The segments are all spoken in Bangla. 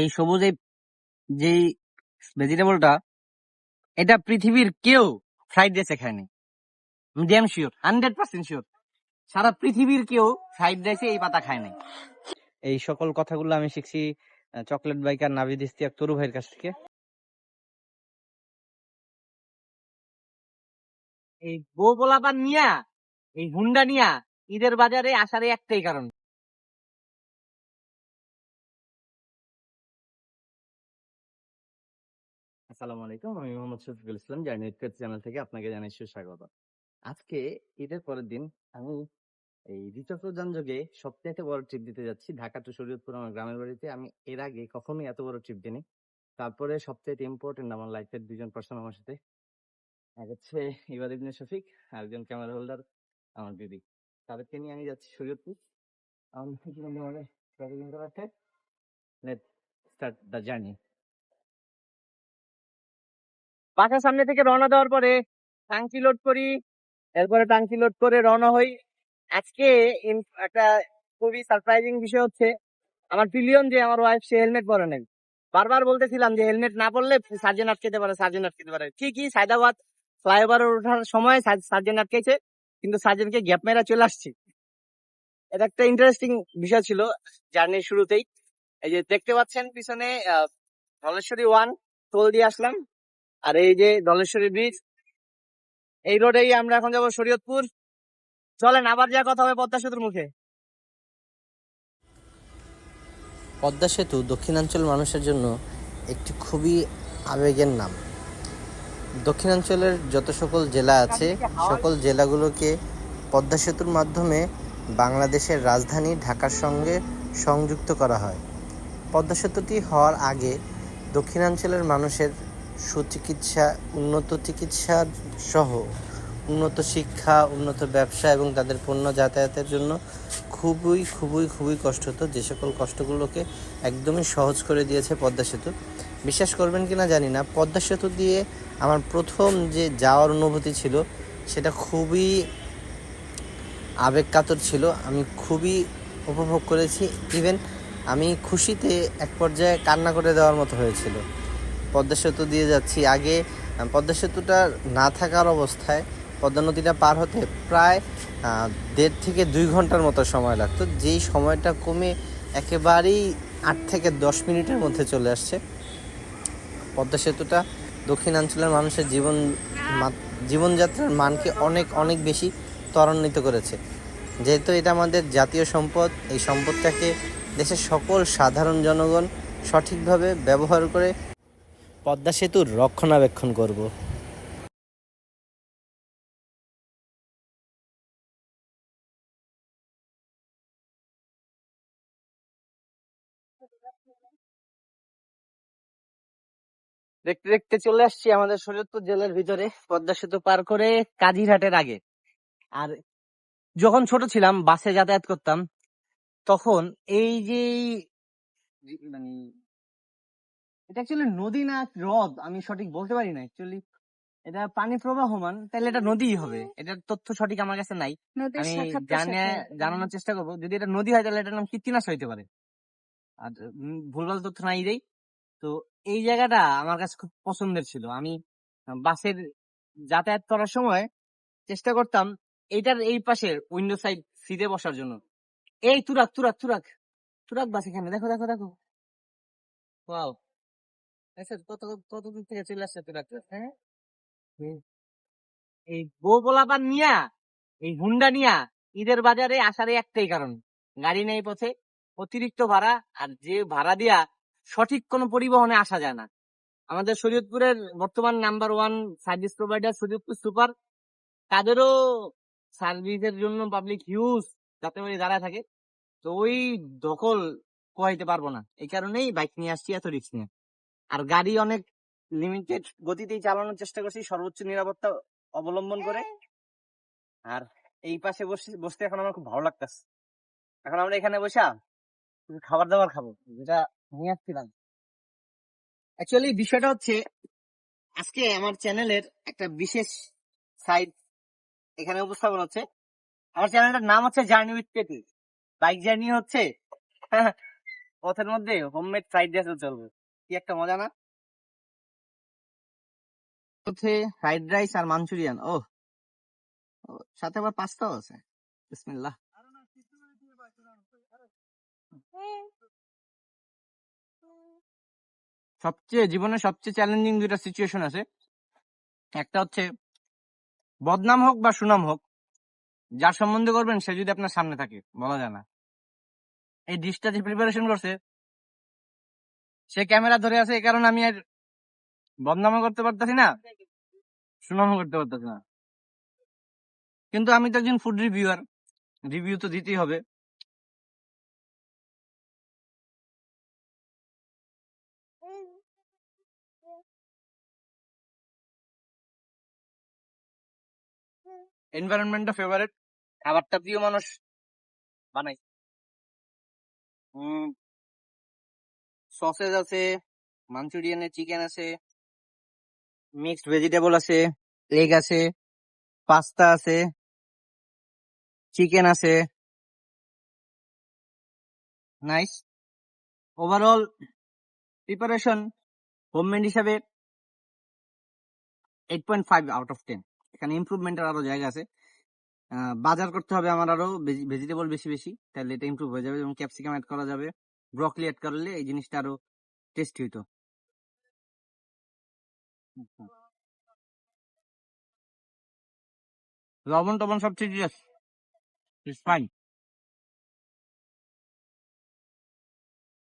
এই সবুজ এই যেই ভেজিটেবলটা এটা পৃথিবীর কেউ ফ্রাইড রাইসে খায়নি। Damn sure hundred percent sure সারা পৃথিবীর কেউ ফ্রাইড রাইসে এই পাতা খায় নাই এই সকল কথাগুলো আমি শিখছি চকলেট বাইকার নাভিদ ইস্তিয়াক তরু ভাইয়ের কাছ থেকে। এই বউ পোলাপান নিয়া এই হুন্ডা নিয়া ঈদের বাজারে আসার একটাই কারণ। আসসালামু আলাইকুম। আমি মোহাম্মদ শফিকুল ইসলাম জার্নি চ্যানেল থেকে আপনাকে জানাই সুস্বাগত। আজকে ঈদের পরের দিন আমি এই দ্বিচক্র যানযোগে সবচেয়ে বড় ট্রিপ দিতে যাচ্ছি ঢাকা টু শরীয়তপুর আমার গ্রামের বাড়িতে। আমি এর আগে কখনোই এত বড় ট্রিপ দিইনি। তারপরে সবচেয়ে ইম্পর্টেন্ট আমার লাইফের দুজন পার্সন আমার সাথে। এক হচ্ছে ইবাদ ইবনে শফিক আর একজন ক্যামেরা হোল্ডার আমার দিদি। তাদেরকে নিয়ে আমি যাচ্ছি Shariatpur. Let start the journey বাসার সামনে থেকে রওনা দেওয়ার পরে টাঙ্কি লোড করি, এরপরে টাঙ্কি লোড করে রওনা হই। আজকে একটা খুবই সারপ্রাইজিং বিষয় হচ্ছে, আমার পিলিয়ন যে আমার ওয়াইফ সে হেলমেট পরে নাই। বারবার বলতেছিলাম যে হেলমেট না পরলে সার্জেন আটকেতে পারে সার্জেন আটকেতে পারে। ঠিকই সায়দাবাদ ফ্লাইওভার ওঠার সময় সার্জেন আটকেছে কিন্তু সার্জেনকে গ্যাপ মেরা চলে আসছে। এটা একটা ইন্টারেস্টিং বিষয় ছিল জার্নির শুরুতেই। এই যে দেখতে পাচ্ছেন পিছনে ধলেশ্বরী ওয়ান টোল দিয়ে আসলাম। আর এই যে ধলেশ্বরী ব্রিজ এই রোডেই আমরা এখন যাব শরীয়তপুর। চলেন আবার যা কথা হবে পদ্মা সেতুর মুখে। পদ্মা সেতু দক্ষিণাঞ্চল মানুষের জন্য একটি খুবই আবেগের নাম। দক্ষিণাঞ্চলের যত সকল জেলা আছে সকল জেলাগুলোকে পদ্মা সেতুর মাধ্যমে বাংলাদেশের রাজধানী ঢাকার সঙ্গে সংযুক্ত করা হয়। পদ্মা সেতুটি হওয়ার আগে দক্ষিণাঞ্চলের মানুষের সুচিকিৎসা, উন্নত চিকিৎসা সহ উন্নত শিক্ষা, উন্নত ব্যবসা এবং তাদের পণ্য যাতায়াতের জন্য খুবই খুবই খুবই কষ্ট হতো যে সকল কষ্টগুলোকে একদমই সহজ করে দিয়েছে পদ্মা সেতু। বিশ্বাস করবেন কি না জানি না, পদ্মা সেতু দিয়ে আমার প্রথম যে যাওয়ার অনুভূতি ছিল, সেটা খুবই আবেগ কাতর ছিল। আমি খুবই উপভোগ করেছি। ইভেন আমি খুশিতে এক পর্যায়ে কান্না করে দেওয়ার মতো হয়েছিল। পদ্মা সেতু দিয়ে যাচ্ছি। আগে পদ্মা সেতুটা না থাকার অবস্থায় পদ্মা নদীটা পার হতে প্রায় দেড় থেকে দুই ঘণ্টার মতো সময় লাগতো। যেই সময়টা কমে একেবারেই আট থেকে দশ মিনিটের মধ্যে চলে আসছে। পদ্মা সেতুটা দক্ষিণাঞ্চলের মানুষের জীবন জীবনযাত্রার মানকে অনেক অনেক বেশি ত্বরান্বিত করেছে। যেহেতু এটা আমাদের জাতীয় সম্পদ, এই সম্পদটাকে দেশের সকল সাধারণ জনগণ সঠিকভাবে ব্যবহার করে পদ্মা সেতুর রক্ষণাবেক্ষণ করব। দেখতে দেখতে চলে আসছি আমাদের শরীয়তপুর জেলার ভিতরে, পদ্মা সেতু পার করে কাজিরহাটের আগে। আর যখন ছোট ছিলাম, বাসে যাতায়াত করতাম, তখন এই যে যে- মানে এটা অ্যাকচুয়ালি নদী না হ্রদ আমি সঠিক বলতে পারি না অ্যাকচুয়ালি এটা পানি প্রবাহমান তাহলে এটা নদীই হবে। এটার তথ্য সঠিক আমার কাছে নাই। আমি জানে জানানোর চেষ্টা করব। যদি এটা নদী হয় তাহলে এটার নাম কীর্তিনাশ হইতে পারে। আর ভুলভাল তথ্য নাই দেই। তো এই জায়গাটা আমার কাছে খুব পছন্দের ছিল। আমি বাসের যাতায়াত করার সময় চেষ্টা করতাম এইটার এই পাশে উইন্ডো সাইড সিটে বসার জন্য। এই তুরাক তুরাক তুরাক। তুরাক বাস এখানে। দেখো দেখো দেখো। ওয়াও আচ্ছা কত কত দূর থেকে চলে আসছে তুরাক হ্যাঁ? এই বউ পোলাপান নিয়া, এই হুন্ডা নিয়া, ঈদের বাজারে আসার একটাই কারণ। গাড়ি নেই পথে, অতিরিক্ত ভাড়া, আর যে ভাড়া দিয়া সঠিক কোনো পরিবহনে আসা যায় না। আমাদের শরীয়তপুরের বর্তমান number one service provider Shariatpur super, তাদেরও সার্ভিসের জন্য পাবলিক হিউজ যাতে করে দাঁড়ায় থাকে, তো ওই দখল কোয়াইতে পারব না। এই কারণেই বাইক নিয়ে আসছি, এত রিক্স নিয়ে। আর গাড়ি অনেক লিমিটেড গতিতেই চালানোর চেষ্টা করছি, সর্বোচ্চ নিরাপত্তা অবলম্বন করে। আর এই পাশে বসে, বসতে এখন আমার খুব ভালো লাগতেছে। এখন আমরা এখানে বসা খাবার দাবার খাব, যেটা নিয়ে আসছিলাম। অ্যাকচুয়ালি বিষয়টা হচ্ছে, আজকে আমার চ্যানেলের একটা বিশেষ সাইড এখানে উপস্থাপন হচ্ছে। আমার চ্যানেলটার নাম হচ্ছে journey with petty bike journey হচ্ছে পথের মধ্যে হোমমেড ফ্রাইড রাইসও চলবে। কি একটা মজা না? হচ্ছে ফ্রাইড রাইস আর মাঞ্চুরিয়ান ও, সাথে আবার পাস্তাও আছে। বিসমিল্লাহ। সবচেয়ে জীবনে সবচেয়ে চ্যালেঞ্জিং দুইটা সিচুয়েশন আছে। একটা হচ্ছে বদনাম হোক বা সুনাম হোক যার সম্বন্ধে করবেন সে যদি আপনার সামনে থাকে বলা যায় না। এই ডিশটা যে প্রিপারেশন করছে সে ক্যামেরা ধরে আছে এই কারণে আমি আর বদনামও করতে পারতেছি না, সুনামও করতে পারতেছি না। কিন্তু আমি তো একজন ফুড রিভিউয়ার রিভিউ তো দিতেই হবে। এনভায়রনমেন্টটা ফেভারিট খাবারটা প্রিয় মানুষ বানাই। সসেজ আছে মাঞ্চুরিয়ানের চিকেন আছে মিক্সড ভেজিটেবল আছে এগ আছে পাস্তা আছে চিকেন আছে। নাইস ওভারঅল প্রিপারেশন হোমমেড হিসাবে eight point five out of ten এখানে ইমপ্রুভমেন্টের আরও জায়গা আছে। বাজার করতে হবে আমার আরও ভেজিটেবল বেশি বেশি, তাহলে এটা ইম্প্রুভ হয়ে যাবে এবং ক্যাপসিকাম অ্যাড করা যাবে। ব্রকলি অ্যাড করলে এই জিনিসটা আরও টেস্টি হইতো। লবণ টবণ সব ঠিক ফাইন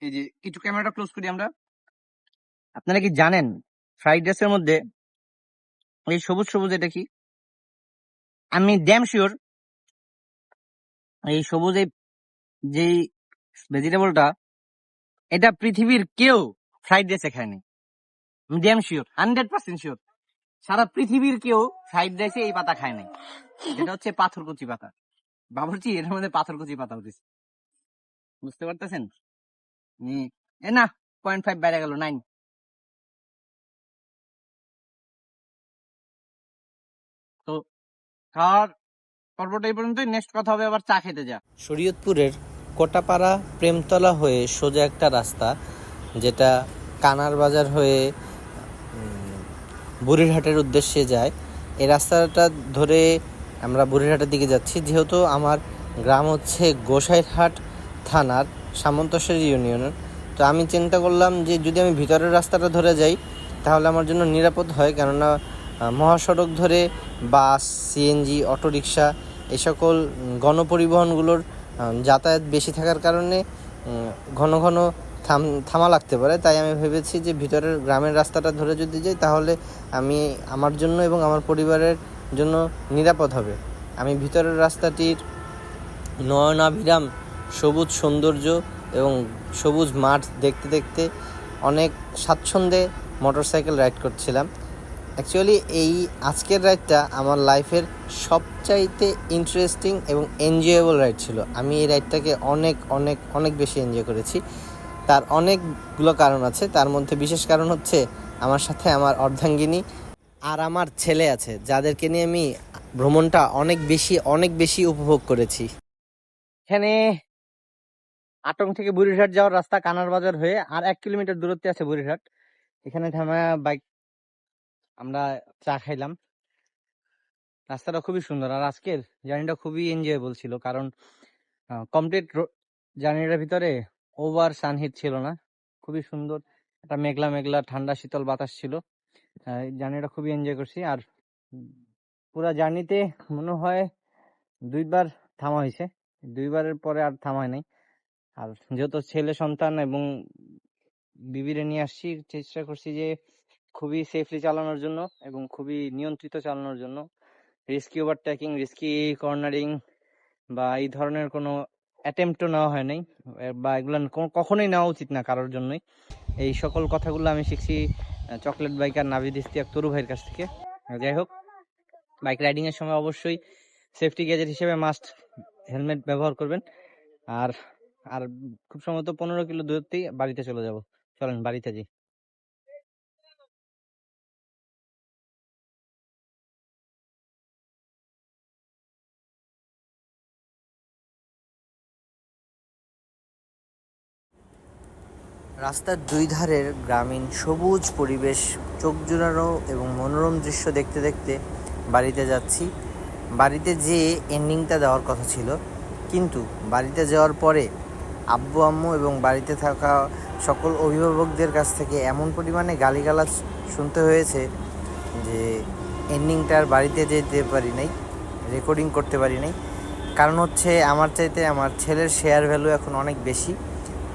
এই যে কিছু ক্যামেরাটা ক্লোজ করি আমরা। আপনারা কি জানেন ফ্রাইড রাইসের মধ্যে এই সবুজ সবুজ এটা কি? আমি ড্যাম শিওর এই সবুজ এই যেই ভেজিটেবলটা এটা পৃথিবীর কেউ ফ্রাইড রাইসে খায়নি। আমি damn sure hundred percent sure সারা পৃথিবীর কেউ ফ্রাইড রাইসে এই পাতা খায় নাই এটা হচ্ছে পাথরকুচি পাতা। বাবুর্চি এর মধ্যে পাথরকুচি পাতা উঠেছে। বুঝতে পারতেছেন? এ না পয়েন্ট ফাইভ বেড়ে গেল নাইন তো, খাওয়ার পর্বটা এই পর্যন্তই নেক্সট কথা হবে আবার চা খেতে যা। শরীয়তপুরের কোটাপাড়া প্রেমতলা হয়ে সোজা একটা রাস্তা, যেটা কানার বাজার হয়ে বুড়িরহাটের উদ্দেশ্যে যায়। এই রাস্তাটা ধরে আমরা বুড়িরহাটের দিকে যাচ্ছি, যেহেতু আমার গ্রাম হচ্ছে গোসাইরহাট থানার সামন্তশ্বরী ইউনিয়নের। তো আমি চিন্তা করলাম যে যদি আমি ভিতরের রাস্তাটা ধরে যাই, তাহলে আমার জন্য নিরাপদ হয়। কেননা মহাসড়ক ধরে বাস, সিএনজি, অটোরিকশা এই সকল গণপরিবহনগুলোর যাতায়াত বেশি থাকার কারণে ঘন ঘন থাম, থামা লাগতে পারে। তাই আমি ভেবেছি যে ভিতরের গ্রামের রাস্তাটা ধরে যদি যাই, তাহলে আমি আমার জন্য এবং আমার পরিবারের জন্য নিরাপদ হবে। আমি ভিতরের রাস্তাটির নয়নাভিরাম, সবুজ সৌন্দর্য এবং সবুজ মাঠ দেখতে দেখতে অনেক স্বাচ্ছন্দ্যে মোটরসাইকেল রাইড করছিলাম। অ্যাকচুয়ালি এই আজকের রাইডটা আমার লাইফের সবচাইতে ইন্টারেস্টিং এবং এনজয়েবল রাইড ছিল। আমি এই রাইডটাকে অনেক অনেক অনেক বেশি এনজয় করেছি। তার অনেকগুলো কারণ আছে। তার মধ্যে বিশেষ কারণ হচ্ছে আমার সাথে আমার অর্ধাঙ্গিনী আর আমার ছেলে আছে, যাদেরকে নিয়ে আমি ভ্রমণটা অনেক বেশি অনেক বেশি উপভোগ করেছি। এখানে আটং থেকে বুড়িরহাট যাওয়ার রাস্তা কানার বাজার হয়ে আর এক কিলোমিটার দূরত্বে আছে বুড়িরহাট। এখানে থামা বাইক আমরা চা খাইলাম। রাস্তাটা খুবই সুন্দর। আর আজকের জার্নিটা খুবই এনজয়েবল ছিল। কারণ কমপ্লিট জার্নিটার ভিতরে ওভার সানহিট ছিল না। খুবই সুন্দর একটা মেঘলা মেঘলা, ঠান্ডা, শীতল বাতাস ছিল। জার্নিটা খুবই এনজয় করছি। আর পুরা জার্নিতে মনে হয় দুইবার থামা হয়েছে। দুইবারের পরে আর থামা হয় নাই। আর যেহেতু ছেলে, সন্তান এবং বিবিরে নিয়ে আসছি, চেষ্টা করছি যে খুবই সেফলি চালানোর জন্য এবং খুবই নিয়ন্ত্রিত চালানোর জন্য। রিস্কি ওভারটেকিং রিস্কি কর্নারিং বা এই ধরনের কোনো অ্যাটেম্পটও নেওয়া হয় নাই। বা এগুলো কখনোই নেওয়া উচিত না কারোর জন্যই। এই সকল কথাগুলো আমি শিখছি চকলেট বাইকার নাভিদ ইস্তিয়াক তরু ভাইয়ের কাছ থেকে। যাই হোক বাইক রাইডিং এর সময় অবশ্যই সেফটি গ্যাজেট হিসেবে মাস্ট হেলমেট ব্যবহার করবেন। আর আর খুব সম্ভবত পনেরো কিলো দূরত্বেই বাড়িতে চলে যাব। চলেন বাড়িতে যাই। রাস্তার দুই ধারের গ্রামীণ সবুজ পরিবেশ, চোখ জোড়ানো এবং মনোরম দৃশ্য দেখতে দেখতে বাড়িতে যাচ্ছি। বাড়িতে যেয়ে এন্ডিংটা দেওয়ার কথা ছিল। কিন্তু বাড়িতে যাওয়ার পরে আব্বু, আম্মু এবং বাড়িতে থাকা সকল অভিভাবকদের কাছ থেকে এমন পরিমাণে গালিগালাজ শুনতে হয়েছে যে এন্ডিংটা আর বাড়িতে যেতে পারি নাই রেকর্ডিং করতে পারি নাই। কারণ হচ্ছে আমার চাইতে আমার ছেলের শেয়ার ভ্যালু এখন অনেক বেশি।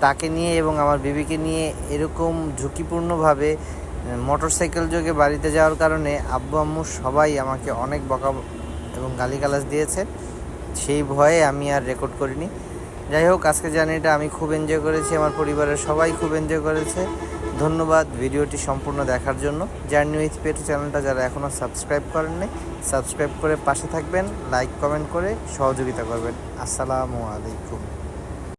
তাকে নিয়ে এবং আমার বিবিকে নিয়ে এরকম ঝুঁকিপূর্ণভাবে মোটর সাইকেল যোগে বাড়িতে যাওয়ার কারণে আব্বু আম্মু সবাই আমাকে অনেক বকা এবং গালিগালাজ দিয়েছে। সেই ভয়ে আমি আর রেকর্ড করিনি। যাই হোক, আজকে জার্নিটা আমি খুব এনজয় করেছি, আমার পরিবারের সবাই খুব এনজয় করেছে। ধন্যবাদ ভিডিওটি সম্পূর্ণ দেখার জন্য। জার্নি উইথ পেট চ্যানেলটা যারা এখনও সাবস্ক্রাইব করেননি সাবস্ক্রাইব করে পাশে থাকবেন লাইক কমেন্ট করে সহযোগিতা করবেন। আসসালামু আলাইকুম।